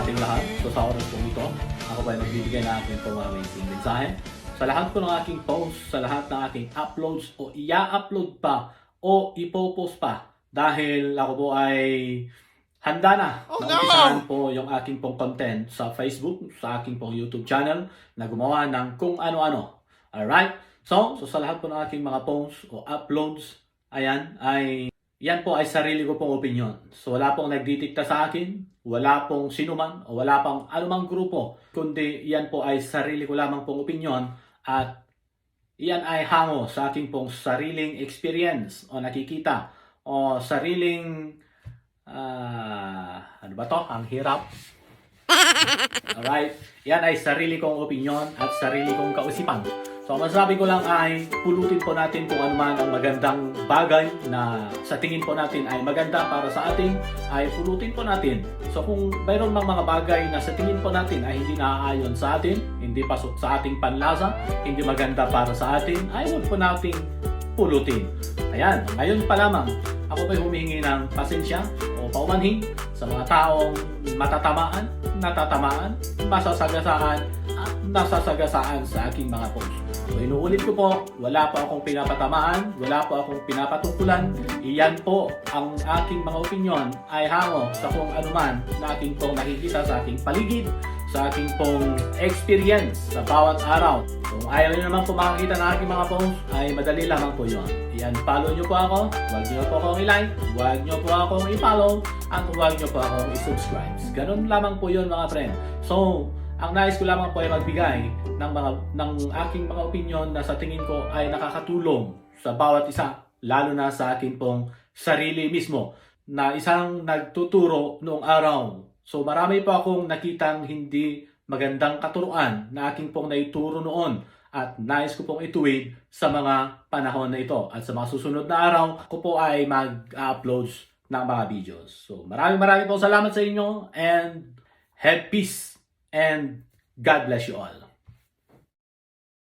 ating lahat. So sa oras pong ito, ako ay magbibigay ng aking pong mga amazing mensahe. Sa lahat po ng aking posts, sa lahat ng aking uploads o i-upload pa o ipopost pa dahil ako po ay handa na Oh, na umpisahan po yung aking pong content sa Facebook, sa aking pong YouTube channel na gumawa ng kung ano-ano. Alright? So, so sa lahat po ng aking mga posts o uploads, ayan, ay yan po ay sarili ko pong opinion. So wala pong nagdidikta sa akin, wala pong sinuman o wala pang anumang grupo, kundi yan po ay sarili ko lamang pong opinion at yan ay hango sa aking pong sariling experience o nakikita o sariling ah ano ba to? Ang hirap. Alright? Yan ay sarili kong opinion at sarili kong kausipan. So, ang masasabi ko lang ay pulutin po natin kung ano man ang magandang bagay na sa tingin po natin ay maganda para sa atin, ay pulutin po natin. So, kung mayroon mang mga bagay na sa tingin po natin ay hindi naaayon sa atin, hindi pasok sa ating panlasa, hindi maganda para sa atin, ay huwag po nating pulutin. Ayan, ngayon pa lamang, ako po'y humingi ng pasensya o paumanhin sa mga taong matatamaan, natatamaan, masasagasaan, at nasasagasaan sa aking mga post. So inuulit ko po, wala po akong pinapatamaan, wala po akong pinapatungkulan. Iyan po ang aking mga opinion ay hango sa kung anuman na aking pong nakikita sa aking paligid, sa aking pong experience sa bawat araw. Kung ayaw nyo naman po makakita ng aking mga post, ay madali lamang po yun. Iyan, follow nyo po ako, huwag nyo po akong i-like, huwag nyo po akong i-follow, at huwag nyo po akong i-subscribe. Ganun lamang po yun mga friend. So, ang nais ko lamang po ay magbigay ng mga ng aking mga opinion na sa tingin ko ay nakakatulong sa bawat isa, lalo na sa akin pong sarili mismo na isang nagtuturo noong araw. So marami pa akong nakitang hindi magandang katuruan na aking pong naituro noon at nais ko pong ituwid sa mga panahon na ito. At sa mga susunod na araw, ko po ay mag-upload ng mga videos. So maraming maraming po salamat sa inyo and have peace and God bless you all.